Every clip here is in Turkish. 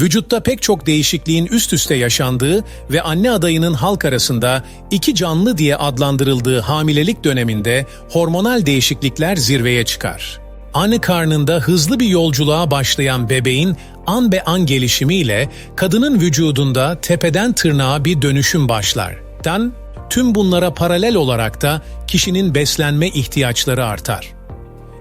vücutta pek çok değişikliğin üst üste yaşandığı ve anne adayının halk arasında iki canlı diye adlandırıldığı hamilelik döneminde hormonal değişiklikler zirveye çıkar. Anne karnında hızlı bir yolculuğa başlayan bebeğin an be an gelişimiyle kadının vücudunda tepeden tırnağa bir dönüşüm başlar. Tüm bunlara paralel olarak da kişinin beslenme ihtiyaçları artar.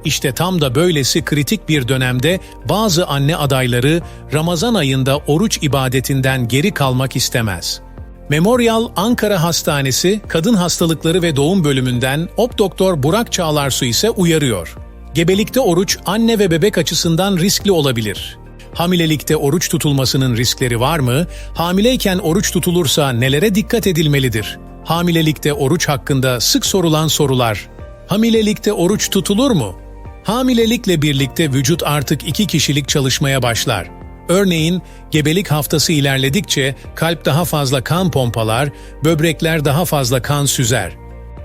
İşte tam da böylesi kritik bir dönemde bazı anne adayları Ramazan ayında oruç ibadetinden geri kalmak istemez. Memorial Ankara Hastanesi Kadın Hastalıkları ve Doğum Bölümünden OP Doktor Burak Çağlarsu ise uyarıyor. Gebelikte oruç anne ve bebek açısından riskli olabilir. Hamilelikte oruç tutulmasının riskleri var mı? Hamileyken oruç tutulursa nelere dikkat edilmelidir? Hamilelikte oruç hakkında sık sorulan sorular. Hamilelikte oruç tutulur mu? Hamilelikle birlikte vücut artık iki kişilik çalışmaya başlar. Örneğin gebelik haftası ilerledikçe kalp daha fazla kan pompalar, böbrekler daha fazla kan süzer.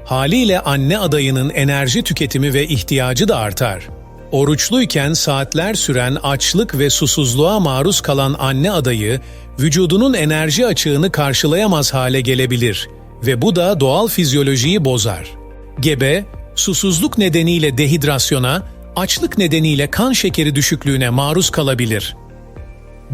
Haliyle anne adayının enerji tüketimi ve ihtiyacı da artar. Oruçluyken saatler süren açlık ve susuzluğa maruz kalan anne adayı, vücudunun enerji açığını karşılayamaz hale gelebilir ve bu da doğal fizyolojiyi bozar. Gebe, susuzluk nedeniyle dehidrasyona, açlık nedeniyle kan şekeri düşüklüğüne maruz kalabilir.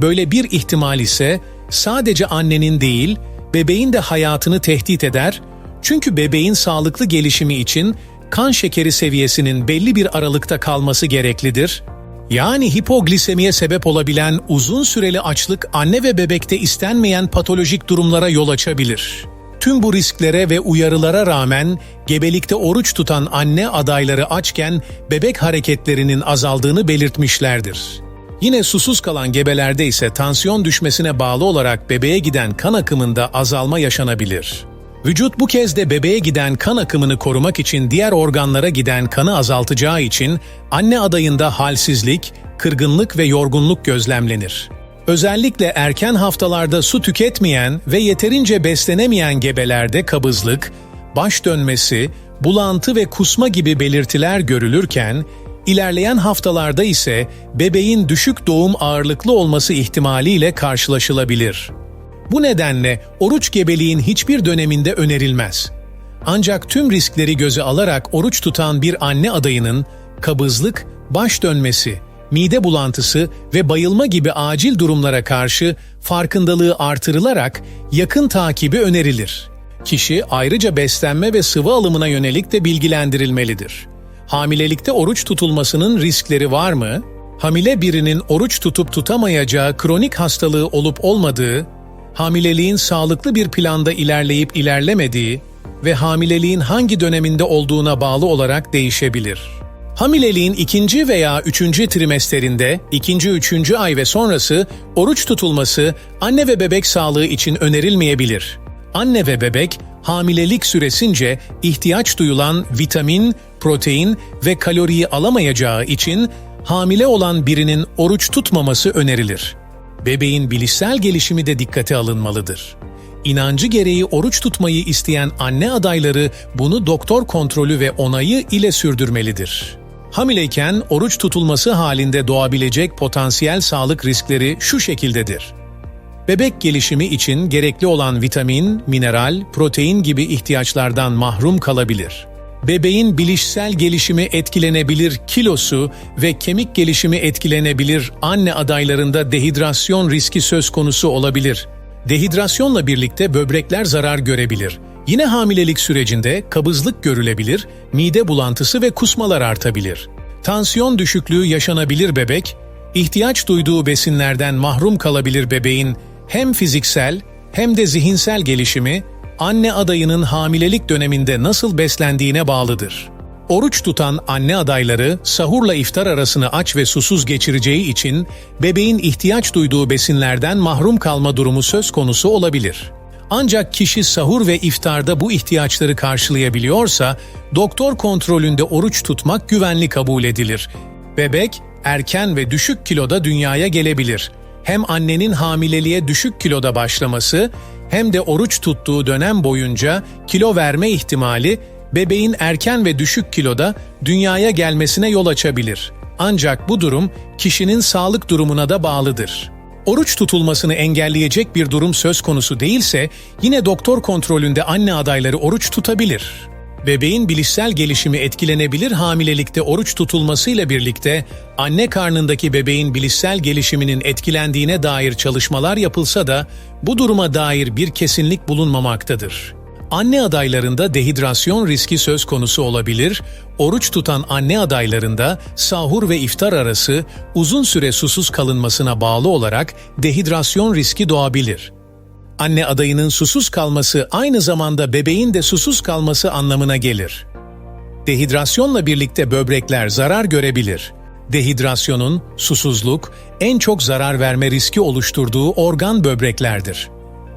Böyle bir ihtimal ise sadece annenin değil, bebeğin de hayatını tehdit eder çünkü bebeğin sağlıklı gelişimi için kan şekeri seviyesinin belli bir aralıkta kalması gereklidir. Yani hipoglisemiye sebep olabilen uzun süreli açlık anne ve bebekte istenmeyen patolojik durumlara yol açabilir. Tüm bu risklere ve uyarılara rağmen gebelikte oruç tutan anne adayları açken bebek hareketlerinin azaldığını belirtmişlerdir. Yine susuz kalan gebelerde ise tansiyon düşmesine bağlı olarak bebeğe giden kan akımında azalma yaşanabilir. Vücut bu kez de bebeğe giden kan akımını korumak için diğer organlara giden kanı azaltacağı için anne adayında halsizlik, kırgınlık ve yorgunluk gözlemlenir. Özellikle erken haftalarda su tüketmeyen ve yeterince beslenemeyen gebelerde kabızlık, baş dönmesi, bulantı ve kusma gibi belirtiler görülürken, ilerleyen haftalarda ise bebeğin düşük doğum ağırlıklı olması ihtimaliyle karşılaşılabilir. Bu nedenle oruç gebeliğin hiçbir döneminde önerilmez. Ancak tüm riskleri göze alarak oruç tutan bir anne adayının kabızlık, baş dönmesi, mide bulantısı ve bayılma gibi acil durumlara karşı farkındalığı artırılarak yakın takibi önerilir. Kişi ayrıca beslenme ve sıvı alımına yönelik de bilgilendirilmelidir. Hamilelikte oruç tutulmasının riskleri var mı? Hamile birinin oruç tutup tutamayacağı kronik hastalığı olup olmadığı, hamileliğin sağlıklı bir planda ilerleyip ilerlemediği ve hamileliğin hangi döneminde olduğuna bağlı olarak değişebilir. Hamileliğin ikinci veya üçüncü trimesterinde, ikinci üçüncü ay ve sonrası oruç tutulması anne ve bebek sağlığı için önerilmeyebilir. Anne ve bebek hamilelik süresince ihtiyaç duyulan vitamin, protein ve kaloriyi alamayacağı için hamile olan birinin oruç tutmaması önerilir. Bebeğin bilişsel gelişimi de dikkate alınmalıdır. İnancı gereği oruç tutmayı isteyen anne adayları bunu doktor kontrolü ve onayı ile sürdürmelidir. Hamileyken oruç tutulması halinde doğabilecek potansiyel sağlık riskleri şu şekildedir. Bebek gelişimi için gerekli olan vitamin, mineral, protein gibi ihtiyaçlardan mahrum kalabilir. Bebeğin bilişsel gelişimi etkilenebilir kilosu ve kemik gelişimi etkilenebilir anne adaylarında dehidrasyon riski söz konusu olabilir. Dehidrasyonla birlikte böbrekler zarar görebilir. Yine hamilelik sürecinde kabızlık görülebilir, mide bulantısı ve kusmalar artabilir. Tansiyon düşüklüğü yaşanabilir bebek, ihtiyaç duyduğu besinlerden mahrum kalabilir bebeğin hem fiziksel hem de zihinsel gelişimi anne adayının hamilelik döneminde nasıl beslendiğine bağlıdır. Oruç tutan anne adayları sahurla iftar arasını aç ve susuz geçireceği için bebeğin ihtiyaç duyduğu besinlerden mahrum kalma durumu söz konusu olabilir. Ancak kişi sahur ve iftarda bu ihtiyaçları karşılayabiliyorsa, doktor kontrolünde oruç tutmak güvenli kabul edilir. Bebek, erken ve düşük kiloda dünyaya gelebilir. Hem annenin hamileliğe düşük kiloda başlaması, hem de oruç tuttuğu dönem boyunca kilo verme ihtimali, bebeğin erken ve düşük kiloda dünyaya gelmesine yol açabilir. Ancak bu durum kişinin sağlık durumuna da bağlıdır. Oruç tutulmasını engelleyecek bir durum söz konusu değilse yine doktor kontrolünde anne adayları oruç tutabilir. Bebeğin bilişsel gelişimi etkilenebilir hamilelikte oruç tutulmasıyla birlikte anne karnındaki bebeğin bilişsel gelişiminin etkilendiğine dair çalışmalar yapılsa da bu duruma dair bir kesinlik bulunmamaktadır. Anne adaylarında dehidrasyon riski söz konusu olabilir, oruç tutan anne adaylarında sahur ve iftar arası uzun süre susuz kalınmasına bağlı olarak dehidrasyon riski doğabilir. Anne adayının susuz kalması aynı zamanda bebeğin de susuz kalması anlamına gelir. Dehidrasyonla birlikte böbrekler zarar görebilir. Dehidrasyonun, susuzluk, en çok zarar verme riski oluşturduğu organ böbreklerdir.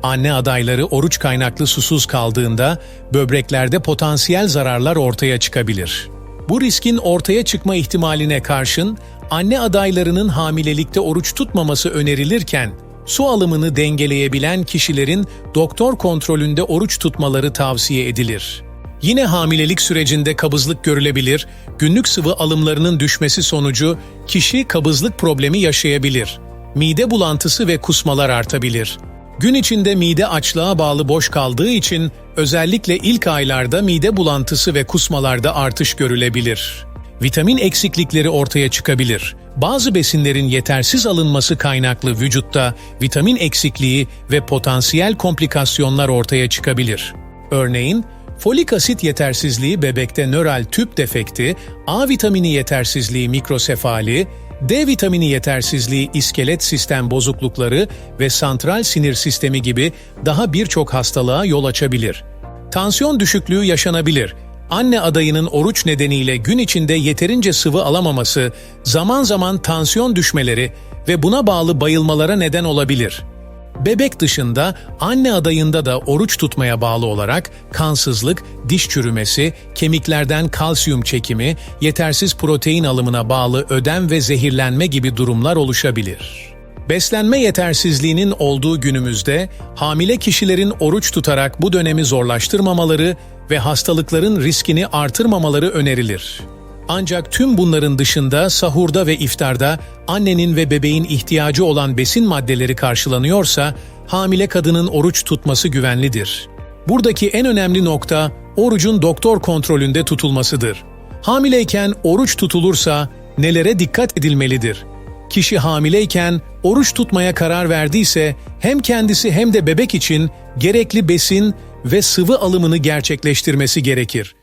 Anne adayları oruç kaynaklı susuz kaldığında böbreklerde potansiyel zararlar ortaya çıkabilir. Bu riskin ortaya çıkma ihtimaline karşın anne adaylarının hamilelikte oruç tutmaması önerilirken su alımını dengeleyebilen kişilerin doktor kontrolünde oruç tutmaları tavsiye edilir. Yine hamilelik sürecinde kabızlık görülebilir, günlük sıvı alımlarının düşmesi sonucu kişi kabızlık problemi yaşayabilir. Mide bulantısı ve kusmalar artabilir. Gün içinde mide açlığa bağlı boş kaldığı için özellikle ilk aylarda mide bulantısı ve kusmalarda artış görülebilir. Vitamin eksiklikleri ortaya çıkabilir. Bazı besinlerin yetersiz alınması kaynaklı vücutta vitamin eksikliği ve potansiyel komplikasyonlar ortaya çıkabilir. Örneğin, folik asit yetersizliği bebekte nöral tüp defekti, A vitamini yetersizliği mikrosefali, D vitamini yetersizliği iskelet sistem bozuklukları ve santral sinir sistemi gibi daha birçok hastalığa yol açabilir. Tansiyon düşüklüğü yaşanabilir. Anne adayının oruç nedeniyle gün içinde yeterince sıvı alamaması, zaman zaman tansiyon düşmeleri ve buna bağlı bayılmalara neden olabilir. Bebek dışında anne adayında da oruç tutmaya bağlı olarak kansızlık, diş çürümesi, kemiklerden kalsiyum çekimi, yetersiz protein alımına bağlı ödem ve zehirlenme gibi durumlar oluşabilir. Beslenme yetersizliğinin olduğu günümüzde hamile kişilerin oruç tutarak bu dönemi zorlaştırmamaları ve hastalıkların riskini artırmamaları önerilir. Ancak tüm bunların dışında sahurda ve iftarda annenin ve bebeğin ihtiyacı olan besin maddeleri karşılanıyorsa hamile kadının oruç tutması güvenlidir. Buradaki en önemli nokta orucun doktor kontrolünde tutulmasıdır. Hamileyken oruç tutulursa nelere dikkat edilmelidir? Kişi hamileyken oruç tutmaya karar verdiyse hem kendisi hem de bebek için gerekli besin ve sıvı alımını gerçekleştirmesi gerekir.